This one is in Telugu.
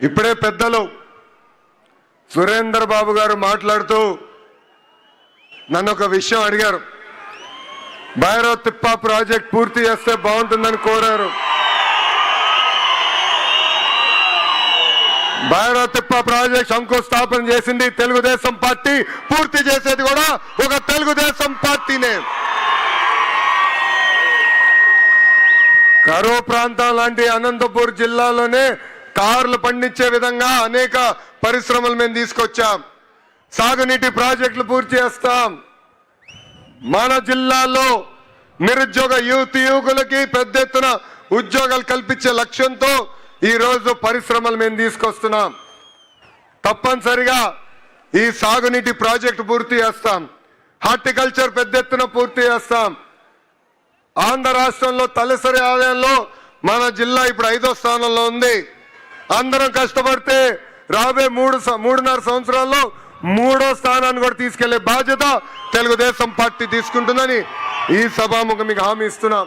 ఇప్పుడే పెద్దలు సురేందర్ బాబు గారు మాట్లాడుతూ నన్ను ఒక విషయం అడిగారు. భైరవ్ తిప్ప ప్రాజెక్ట్ పూర్తి చేస్తే బాగుంటుందని కోరారు. బైరో తిప్ప ప్రాజెక్ట్ శంకుస్థాపన చేసింది తెలుగుదేశం పార్టీ పూర్తి చేసేది కూడా ఒక తెలుగుదేశం పార్టీనే. కరువు ప్రాంతం లాంటి అనంతపూర్ జిల్లాలోనే కార్లు పండించే విధంగా అనేక పరిశ్రమలు మేము తీసుకొచ్చాం. సాగునీటి ప్రాజెక్టులు పూర్తి చేస్తాం. మన జిల్లాలో నిరుద్యోగ యూత్ యువకులకి పెద్ద ఎత్తున ఉద్యోగాలు కల్పించే లక్ష్యంతో ఈరోజు పరిశ్రమలు మేము తీసుకొస్తున్నాం. తప్పనిసరిగా ఈ సాగునీటి ప్రాజెక్టు పూర్తి చేస్తాం. హార్టికల్చర్ పెద్ద ఎత్తున పూర్తి చేస్తాం. ఆంధ్ర రాష్ట్రంలో తలసరి ఆదాయంలో మన జిల్లా ఇప్పుడు ఐదో స్థానంలో ఉంది. అందరం కష్టపడితే రాబోయే మూడు మూడున్నర సంవత్సరాల్లో మూడో స్థానాన్ని కూడా తీసుకెళ్ళే బాధ్యత తెలుగుదేశం పార్టీ తీసుకుంటుందని ఈ సభాముఖం మీకు హామీ ఇస్తున్నాం.